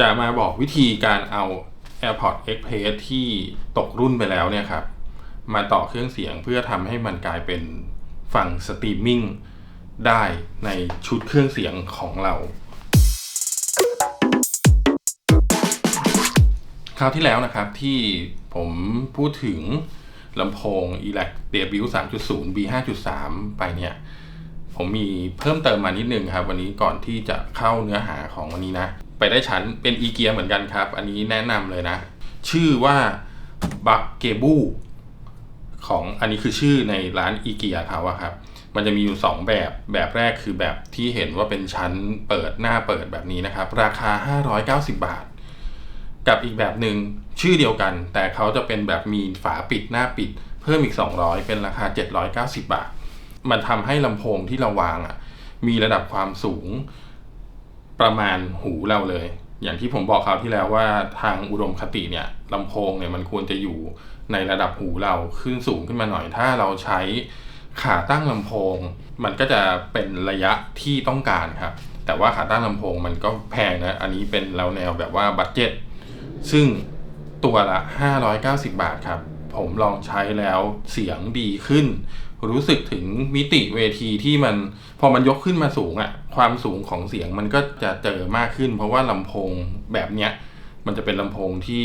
จะมาบอกวิธีการเอา AirPods Express ที่ตกรุ่นไปแล้วเนี่ยครับ มาต่อเครื่องเสียงเพื่อทำให้มันกลายเป็นฝั่งสตรีมมิ่งได้ในชุดเครื่องเสียงของเรา คราวที่แล้วนะครับที่ผมพูดถึงลำโพง ELAC Debut 3.0 B 5.3 ไปเนี่ย ผมมีเพิ่มเติมมานิดนึงครับ วันนี้ก่อนที่จะเข้าเนื้อหาของวันนี้นะ ไปได้ชั้นเป็นอีเกียเหมือนกันครับ อันนี้แนะนำเลยนะ ชื่อว่าบักเกบูของอันนี้คือชื่อในร้านอีเกียเขาอะครับ มันจะมีอยู่ 2 แบบแบบแรกคือแบบที่เห็นว่าเป็นชั้นเปิดหน้าเปิดแบบนี้นะครับ ราคา 590 บาท กับอีกแบบหนึ่งชื่อเดียวกัน แต่เขาจะเป็นแบบมีฝาปิดหน้าปิด เพิ่มอีก 200 เป็นราคา 790 บาท มันทำให้ลำโพงที่เราวางอะมีระดับความสูง ประมาณหูเราเลย อย่างที่ผมบอกคราวที่แล้วว่าทางอุดมคติเนี่ยลำโพงเนี่ยมันควรจะอยู่ในระดับหูเราขึ้นสูงขึ้นมาหน่อย ถ้าเราใช้ขาตั้งลำโพง มันก็จะเป็นระยะที่ต้องการครับ แต่ว่าขาตั้งลำโพงมันก็แพงนะ อันนี้เป็นเราแนวแบบว่าบัตเจ็ต ซึ่งตัวละ 590 บาทครับ ผมลองใช้แล้วเสียงดีขึ้น รู้สึกถึงมิติเวทีที่มันพอมันยกขึ้นมาสูงอะ่ะความสูงของเสียงมันก็จะเจอมากขึ้น เพราะว่าลำโพงแบบเนี้ยมันจะเป็นลำโพงที่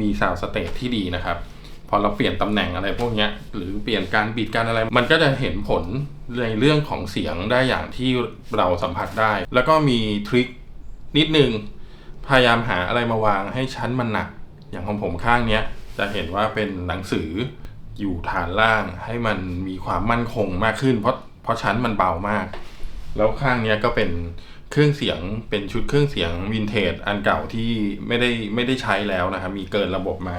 มีซาวสเตทที่ดีนะครับ พอเราเปลี่ยนตำแหน่งอะไรพวกเนี้ยหรือเปลี่ยนการบิดการอะไร มันก็จะเห็นผลในเรื่องของเสียงได้อย่างที่เราสัมผัสได้ แล้วก็มีทริคนิดนึง พยายามหาอะไรมาวางให้ชั้นมันหนัก อย่างของผมข้างเนี้ยจะเห็นว่าเป็นหนังสือ อยู่ฐานล่างให้มันมีความมั่นคงมากขึ้น เพราะเพราะชั้นมันเบามาก แล้วข้างเนี้ยก็เป็นเครื่องเสียงเป็นชุดเครื่องเสียงวินเทจอันเก่าที่ไม่ได้ไม่ได้ใช้แล้วนะครับมีเกินระบบมา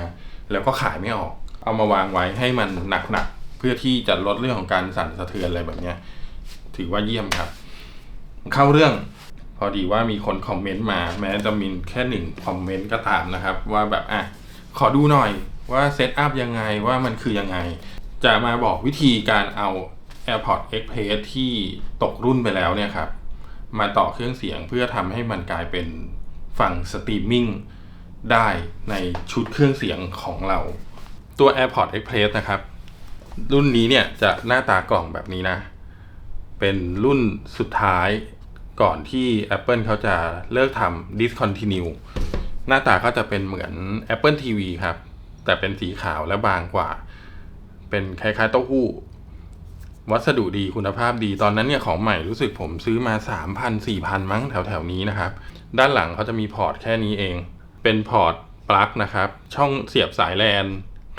แล้วก็ขายไม่ออก เอามาวางไว้ให้มันหนักๆเพื่อที่จะลดเรื่องของการสั่นสะเทือนอะไรแบบเนี้ยถือว่าเยี่ยมครับ เข้าเรื่องพอดีว่ามีคนคอมเมนต์มา แม้จะมีแค่หนึ่งคอมเมนต์ก็ตามนะครับ ว่าแบบอะขอดูหน่อย ว่าเซตอัพยังไงว่ามันคือยังไง จะมาบอกวิธีการเอา AirPods Express ที่ตกรุ่นไปแล้วเนี่ยครับ มาต่อเครื่องเสียงเพื่อทำให้มันกลายเป็นฝั่งสตรีมมิ่งได้ในชุดเครื่องเสียงของเรา ตัว AirPods Express นะครับ รุ่นนี้เนี่ยจะหน้าตากล่องแบบนี้นะ เป็นรุ่นสุดท้ายก่อนที่ Apple เขาจะเลิกทำ discontinue หน้าตาก็จะเป็นเหมือน Apple TV ครับ แต่เป็นสีขาวและบางกว่า เป็นคล้ายๆเต้าหู้ วัสดุดีคุณภาพดีตอนนั้นเนี่ยของใหม่รู้สึกผมซื้อมา 3,000 4,000 มั้งแถวๆนี้นะครับ ด้านหลังเขาจะมีพอร์ตแค่นี้เอง เป็นพอร์ตปลั๊กนะครับ ช่องเสียบสายแลน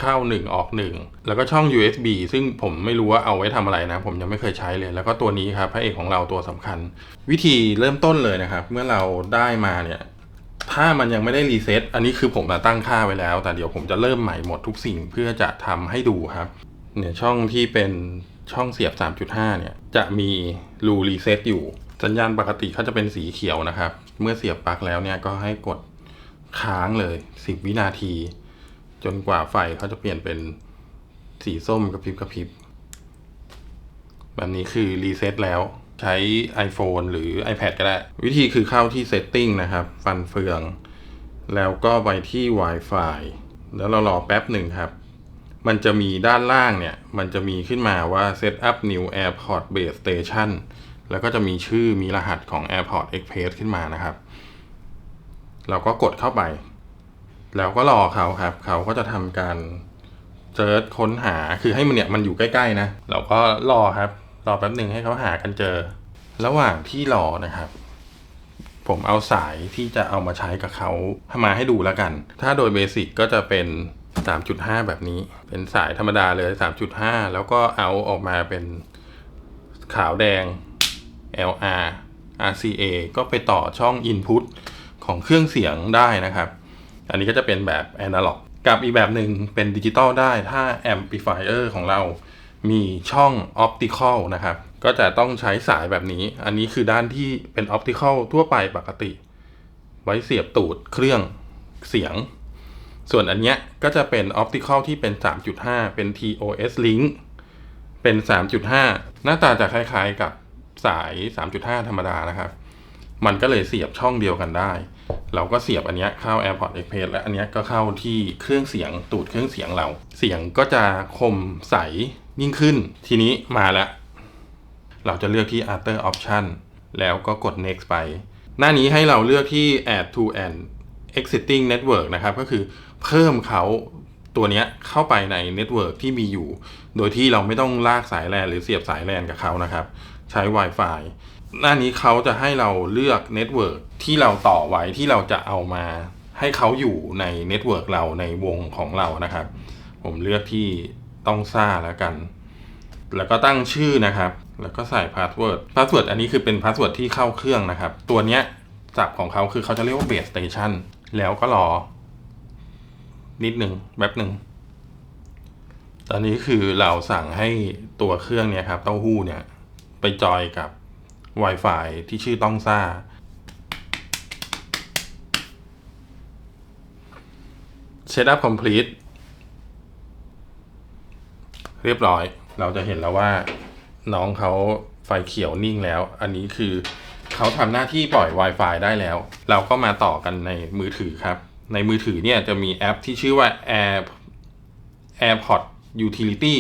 เข้า 1 ออก 1 แล้วก็ช่อง USB ซึ่งผมไม่รู้ว่าเอาไว้ทำอะไรนะ ผมยังไม่เคยใช้เลย แล้วก็ตัวนี้ครับพระเอกของเราตัวสำคัญ วิธีเริ่มต้นเลยนะครับ เมื่อเราได้มาเนี่ย ถ้ามันยังไม่ได้รีเซ็ตอันนี้คือผมมาตั้งค่าไว้แล้ว แต่เดี๋ยวผมจะเริ่มใหม่หมดทุกสิ่งเพื่อจะทำให้ดูครับ เนี่ยช่องที่เป็นช่องเสียบ 3.5 เนี่ย จะมีรูรีเซ็ตอยู่ สัญญาณปกติเขาจะเป็นสีเขียวนะครับ เมื่อเสียบปลั๊กแล้วเนี่ยก็ให้กดค้างเลย 10 วินาที จนกว่าไฟเขาจะเปลี่ยนเป็นสีส้มกระพริบกระพริบแบบนี้คือรีเซ็ตแล้ว ใช้ iPhone หรือ iPad ก็ได้ วิธีคือเข้าที่ Setting นะครับ ฟันเฟือง แล้วก็ไปที่ Wi-Fi แล้วเรารอแป๊บหนึ่งครับ มันจะมีด้านล่างเนี่ย มันจะมีขึ้นมาว่า Set up new AirPod base station แล้วก็จะมีชื่อมีรหัสของ AirPod Express ขึ้นมานะครับ เราก็กดเข้าไป แล้วก็รอเขาครับ เขาก็จะทำการเซิร์ชค้นหา คือให้มันเนี่ยมันอยู่ใกล้ ๆ นะ เราก็รอครับ รอแป๊บหนึ่งให้เขาหากันเจอ ระหว่างที่รอนะครับ ผมเอาสายที่จะเอามาใช้กับเขามาให้ดูแล้วกัน ถ้าโดยเบสิกก็จะเป็น 3.5 แบบนี้ เป็นสายธรรมดาเลย 3.5 แล้วก็เอาออกมาเป็นขาวแดง LR RCA ก็ไปต่อช่อง Input ของเครื่องเสียงได้นะครับ อันนี้ก็จะเป็นแบบ Analog กับอีกแบบหนึ่งเป็นดิจิตอลได้ถ้า Amplifier ของเรา มีช่อง Optical นะครับ ก็จะต้องใช้สายแบบนี้ อันนี้คือด้านที่เป็น Optical ทั่วไปปกติ ไว้เสียบตูดเครื่องเสียง ส่วนอันเนี้ยก็จะเป็น Optical ที่เป็น 3.5 เป็น TOS Link เป็น 3.5 หน้าตาจะคล้ายๆกับสาย 3.5 ธรรมดานะครับ มันก็เลยเสียบช่องเดียวกันได้ เราก็เสียบอันเนี้ยเข้า AirPods Express และอันเนี้ยก็เข้าที่เครื่องเสียงตูดเครื่องเสียงเรา เสียงก็จะคมใส ยิ่งขึ้น ทีนี้มาแล้ว เราจะเลือกที่ Other Option แล้วก็กด Next ไป หน้านี้ให้เราเลือกที่ Add to an Existing Network นะครับ ก็คือเพิ่มเขาตัวนี้เข้าไปในเน็ตเวิร์กที่มีอยู่ โดยที่เราไม่ต้องลากสายแลนหรือเสียบสายแลนกับเขานะครับ ใช้ Wi-Fi หน้านี้เขาจะให้เราเลือกเน็ตเวิร์กที่เราต่อไว้ที่เราจะเอามาให้เขาอยู่ในเน็ตเวิร์กเราในวงของเรานะครับ ผมเลือกที่ ต้องซ่าแล้วกัน แล้วก็ตั้งชื่อนะครับ แล้วก็ใส่พาสเวิร์ด พาสเวิร์ดอันนี้คือเป็นพาสเวิร์ดที่เข้าเครื่องนะครับ ตัวเนี้ยจับของเขาคือเขาจะเรียกว่าเบสสเตชันแล้วก็รอ นิดหนึ่งแป๊บหนึ่ง ตอนนี้คือเราสั่งให้ตัวเครื่องเนี้ยครับ เต้าหู้เนี่ย ไปจอยกับ Wi-Fi ที่ชื่อต้องซ่า Setup complete เรียบร้อย เราจะเห็นแล้วว่าน้องเขาไฟเขียวนิ่งแล้ว อันนี้คือเขาทำหน้าที่ปล่อย Wi-Fi ได้แล้ว เราก็มาต่อกันในมือถือครับ ในมือถือเนี่ยจะมีแอปที่ชื่อว่า Air AirPod Utility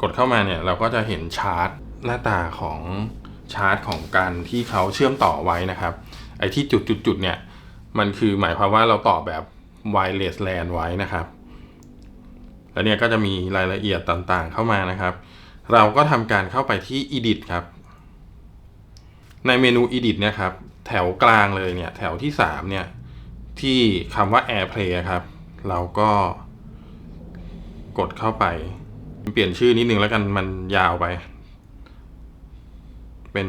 กดเข้ามาเนี่ยเราก็จะเห็นชาร์ตหน้าตาของชาร์ตของการที่เขาเชื่อมต่อไว้นะครับ ไอ้ที่จุดๆๆเนี่ย มันคือหมายความว่าเราต่อแบบ wireless LAN ไว้นะครับ แล้วเนี่ยก็จะมีรายละเอียดต่างๆเข้ามานะครับ เราก็ทำการเข้าไปที่ edit ครับ ในเมนู edit เนี่ยครับ แถวกลางเลยเนี่ย แถวที่ 3 เนี่ย ที่คำว่า AirPlay ครับ เราก็กดเข้าไป เปลี่ยนชื่อนิดนึงแล้วกันมันยาวไป เป็น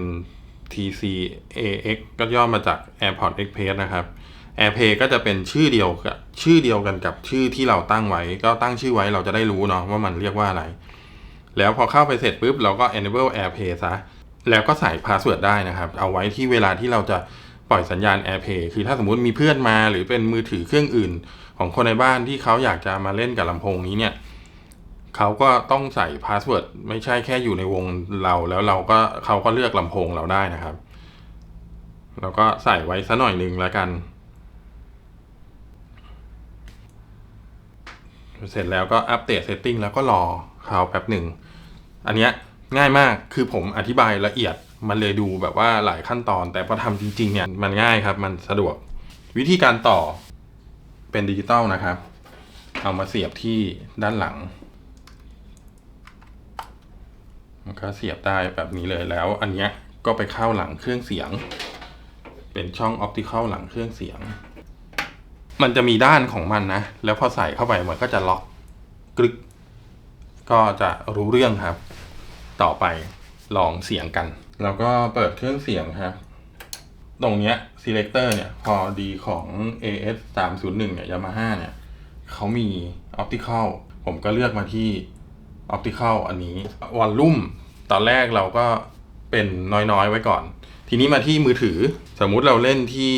TCAX ก็ย่อมาจาก AirPod Express นะครับ AirPlay ก็จะเป็นชื่อเดียวกับชื่อเดียวกันกับชื่อที่เราตั้งไว้ ก็ตั้งชื่อไว้เราจะได้รู้เนาะว่ามันเรียกว่าอะไร แล้วพอเข้าไปเสร็จปุ๊บเราก็ enable AirPlay ซะ แล้วก็ใส่ password ได้นะครับ เอาไว้ที่เวลาที่เราจะปล่อยสัญญาณ AirPlay คือถ้าสมมติมีเพื่อนมาหรือเป็นมือถือเครื่องอื่น ของคนในบ้านที่เขาอยากจะมาเล่นกับลำโพงนี้เนี่ยเขาก็ต้องใส่พาสเวิร์ดไม่ใช่แค่อยู่ในวงเราแล้วเราก็เขาก็เลือกลำโพงเราได้นะครับ แล้วก็ใส่ไว้สัหน่อยหนึ่งแล้วกัน เสร็จแล้วก็อัปเดตเซตติ้งแล้วก็รอเขาวแป๊บหนึ่ง อันเนี้ยง่ายมากคือผมอธิบายละเอียดมันเลยดูแบบว่าหลายขั้นตอน แต่พอทำจริงๆเนี่ยมันง่ายครับ มันสะดวก วิธีการต่อเป็นดิจิตอลนะครับ เอามาเสียบที่ด้านหลัง มันก็เสียบได้แบบนี้เลยแล้ว อันเนี้ยก็ไปเข้าหลังเครื่องเสียง เป็นช่องออปติคอลหลังเครื่องเสียง มันจะมีด้านของมันนะ แล้วพอใส่เข้าไปมันก็จะล็อกกรึก ก็จะรู้เรื่องครับ ต่อไปลองเสียงกัน แล้วก็เปิดเครื่องเสียงครับ ตรงเนี้ย selector เนี่ย พอดีของ AS 301เนี่ย Yamaha เนี่ยเขามี optical ผมก็เลือกมาที่ optical อันนี้ volume ตอนแรกเราก็เป็นน้อยๆไว้ก่อน ทีนี้มาที่มือถือ สมมุติเราเล่นที่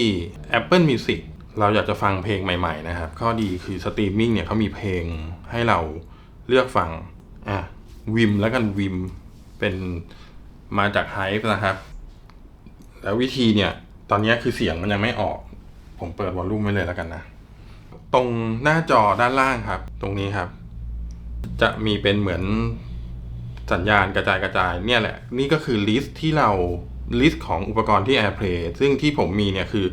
Apple Music เราอยากจะฟังเพลงใหม่ๆนะครับ ข้อดีคือสตรีมมิ่งเนี่ยเขามีเพลงให้เราเลือกฟัง อะวิมแล้วกันวิมเป็นมาจากไฮป์นะครับ แล้ววิธีเนี่ย ตอนนี้คือเสียงมันยังไม่ออก ผมเปิดวอลลุ่มไว้เลยแล้วกันนะ ตรงหน้าจอด้านล่างครับ ตรงนี้ครับ จะมีเป็นเหมือนสัญญาณกระจายกระจายเนี่ยแหละ นี่ก็คือลิสต์ที่เราลิสต์ของอุปกรณ์ที่ AirPlay ซึ่งที่ผมมีเนี่ยคือ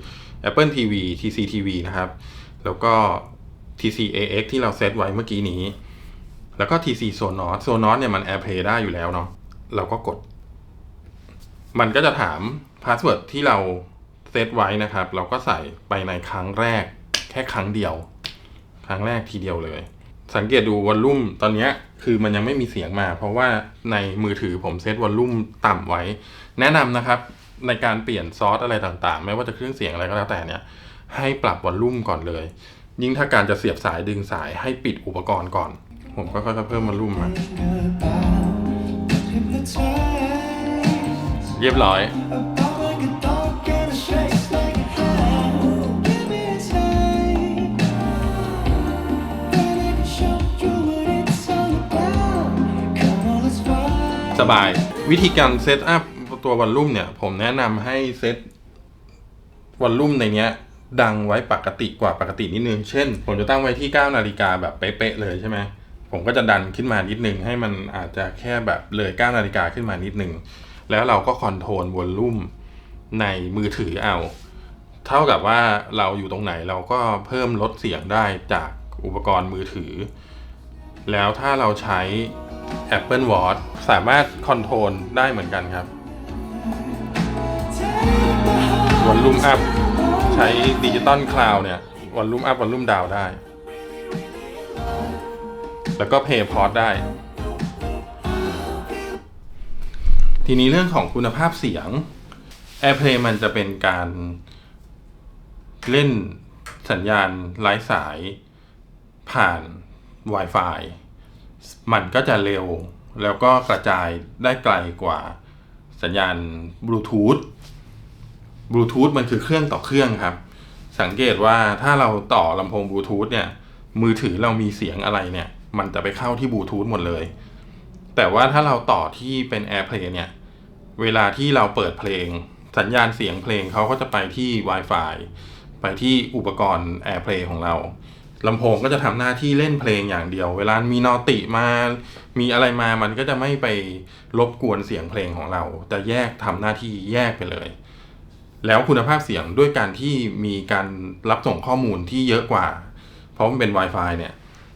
Apple TV TCTV นะครับ แล้วก็ TCAX ที่เราเซตไว้เมื่อกี้นี้ แล้วก็ TC Sonos Sonos เนี่ยมัน AirPlay ได้อยู่แล้วเนาะเราก็กด มันก็จะถามพาสเวิร์ดที่เราเซตไว้นะครับ เราก็ใส่ไปในครั้งแรก แค่ครั้งเดียว ครั้งแรกทีเดียวเลย สังเกตดูวอลลุ่มตอนนี้คือมันยังไม่มีเสียงมา เพราะว่าในมือถือผมเซตวอลลุ่มต่ำไว้ แนะนำนะครับ ในการเปลี่ยนซอสอะไรต่างๆ ไม่ว่าจะเครื่องเสียงอะไรก็แล้วแต่เนี่ยให้ปรับวอลลุ่มก่อนเลย ยิ่งถ้าการจะเสียบสายดึงสายให้ปิดอุปกรณ์ก่อน ผมก็ค่อยๆเพิ่มวอลลุ่มมาเรียบร้อยสบายวิธีการเซตอัพ ตัววอลลุ่มเนี่ย ผมแนะนำให้เซตวอลลุ่มในเนี้ย ดังไว้ปกติกว่าปกตินิดนึง เช่น ผมจะตั้งไว้ที่ 9 นาฬิกาแบบเป๊ะๆเลยใช่ไหมผมก็จะดันขึ้นมานิดนึง ให้มันอาจจะแค่แบบเลย 9 นาฬิกาขึ้นมานิดนึง แล้วเราก็คอนโทรลวอลลุ่มในมือถือเอา เท่ากับว่าเราอยู่ตรงไหนเราก็เพิ่มลดเสียงได้จากอุปกรณ์มือถือ แล้วถ้าเราใช้ Apple Watch สามารถคอนโทรลได้เหมือนกันครับ อลลุ่มอัพใช้ดิจิตอลคลาวเนี่ยวอลลุ่มอัพวอลลุ่มดาวได้ แล้วก็เพย์พอ s ได้ ทีนี้เรื่องของคุณภาพเสียง AirPlay มันจะเป็นการเล่นสัญญาณไร้สายผ่าน Wi-Fi มันก็จะเร็วแล้วก็กระจายได้ไกลกว่าสัญญาณบลูทูธ บลูทูธมันคือเครื่องต่อเครื่องครับ สังเกตว่าถ้าเราต่อลำโพงบลูทูธเนี่ย มือถือเรามีเสียงอะไรเนี่ย มันจะไปเข้าที่บลูทูธหมดเลย แต่ว่าถ้าเราต่อที่เป็น AirPlay เนี่ย เวลาที่เราเปิดเพลง สัญญาณเสียงเพลงเขาก็จะไปที่ Wi-Fi ไปที่อุปกรณ์ AirPlay ของเราลำโพงก็จะทำหน้าที่เล่นเพลงอย่างเดียว เวลามีนอติมา มีอะไรมามันก็จะไม่ไปรบกวนเสียงเพลงของเรา จะแยกทำหน้าที่แยกไปเลย แล้วคุณภาพเสียงด้วยการที่มีการรับส่งข้อมูลที่เยอะกว่า เพราะมันเป็น Wi-Fi เนี่ย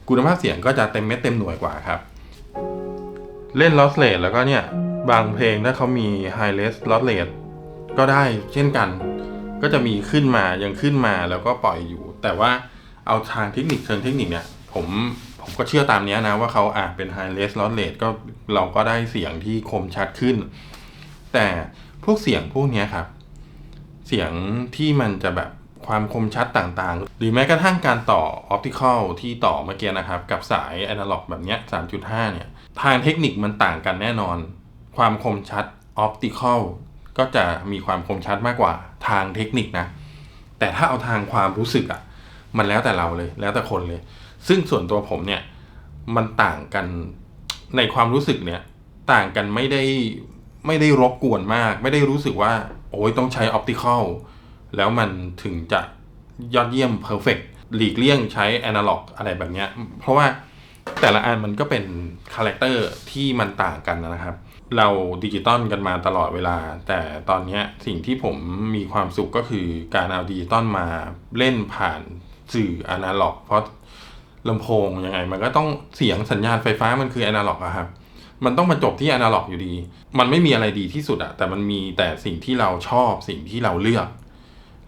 คุณภาพเสียงก็จะเต็มเม็ดเต็มหน่วยกว่าครับ เล่น lossless แล้วก็เนี่ย บางเพลงถ้าเขามี high-res lossless ก็ได้เช่นกัน ก็จะมีขึ้นมายังขึ้นมาแล้วก็ปล่อยอยู่ แต่ว่าเอาทางเทคนิคเชิงเทคนิคเนี่ยผมผมก็เชื่อตามนี้นะว่าเขาอ่าเป็น high-res lossless ก็เราก็ได้เสียงที่คมชัดขึ้น แต่พวกเสียงพวกนี้ครับ เสียงที่มันจะแบบความคมชัดต่างๆ หรือแม้กระทั่งการต่อออปติคอลที่ต่อเมื่อกี้นะครับ กับสายอนาล็อกแบบเนี้ย3.5 เนี่ย ทางเทคนิคมันต่างกันแน่นอน ความคมชัดออปติคอลก็จะมีความคมชัดมากกว่าทางเทคนิคนะ แต่ถ้าเอาทางความรู้สึกอะมันแล้วแต่เราเลย แล้วแต่คนเลย ซึ่งส่วนตัวผมเนี่ย มันต่างกันในความรู้สึกเนี่ย ต่างกันไม่ได้ไม่ได้รบกวนมาก ไม่ได้รู้สึกว่า โอ้ยต้องใช้ออปติคอลแล้วมันถึงจะยอดเยี่ยมเพอร์เฟกหลีกเลี่ยงใช้แอนาล็อกอะไรแบบเนี้ย เพราะว่าแต่ละอันมันก็เป็นคาแรคเตอร์ที่มันต่างกันนะครับ เราดิจิตอลกันมาตลอดเวลา แต่ตอนนี้สิ่งที่ผมมีความสุขก็คือการเอาดิจิตอลมาเล่นผ่านสื่ออนาล็อก เพราะลำโพงยังไงมันก็ต้องเสียงสัญญาณไฟฟ้ามันคืออนาล็อกอะครับ มันต้องมาจบที่อนาล็อกอยู่ดี มันไม่มีอะไรดีที่สุดอะแต่มันมีแต่สิ่งที่เราชอบสิ่งที่เราเลือก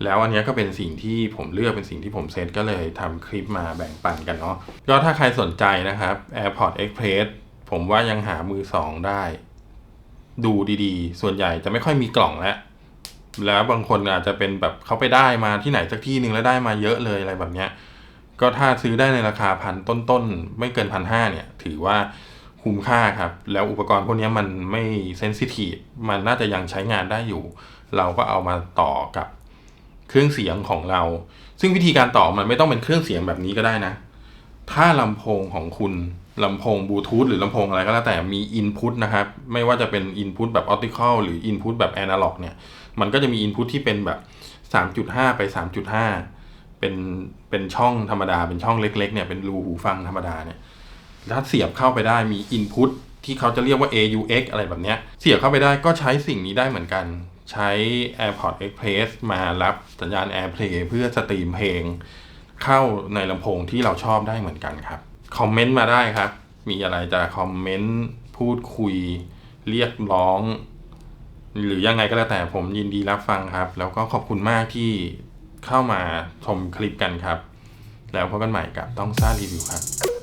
แล้วอันนี้ก็เป็นสิ่งที่ผมเลือกเป็นสิ่งที่ผมเซตก็เลยทำคลิปมาแบ่งปันกันเนาะก็ถ้าใครสนใจนะครับ AirPod Express ผมว่ายังหามือสองได้ ดูดีๆ ส่วนใหญ่จะไม่ค่อยมีกล่องแล้วแล้วบางคนอาจจะเป็นแบบเขาไปได้มาที่ไหนสักที่หนึ่งแล้วได้มาเยอะเลยอะไรแบบเนี้ยก็ถ้าซื้อได้ในราคาพันต้นๆ ไม่เกินพันห้าเนี่ย ถือว่า คุ้มค่าครับ แล้วอุปกรณ์พวกนี้มันไม่เซนซิทีฟมันน่าจะยังใช้งานได้อยู่ เราก็เอามาต่อกับเครื่องเสียงของเรา ซึ่งวิธีการต่อมันไม่ต้องเป็นเครื่องเสียงแบบนี้ก็ได้นะ ถ้าลำโพงของคุณลำโพงบลูทูธหรือลำโพงอะไรก็แล้วแต่มีอินพุตนะครับ ไม่ว่าจะเป็นอินพุตแบบออปติคอลหรืออินพุตแบบแอนาล็อกเนี่ย มันก็จะมีอินพุตที่เป็นแบบ 3.5 ไป 3.5 เป็นเป็นช่องธรรมดา เป็นช่องเล็ก ๆ เนี่ย เป็นรูหูฟังธรรมดาเนี่ย ถ้าเสียบเข้าไปได้มีอินพุตที่เขาจะเรียกว่า AUX อะไรแบบเนี้ย เสียบเข้าไปได้ก็ใช้สิ่งนี้ได้เหมือนกัน ใช้ AirPod Express มารับสัญญาณ AirPlay เพื่อสตรีมเพลง เข้าในลำโพงที่เราชอบได้เหมือนกันครับ คอมเมนต์มาได้ครับ มีอะไรจะคอมเมนต์พูดคุย เรียกร้อง หรือยังไงก็แล้วแต่ผมยินดีรับฟังครับ แล้วก็ขอบคุณมากที่เข้ามาชมคลิปกันครับ แล้วพบกันใหม่กับต้องซ่ารีวิวครับ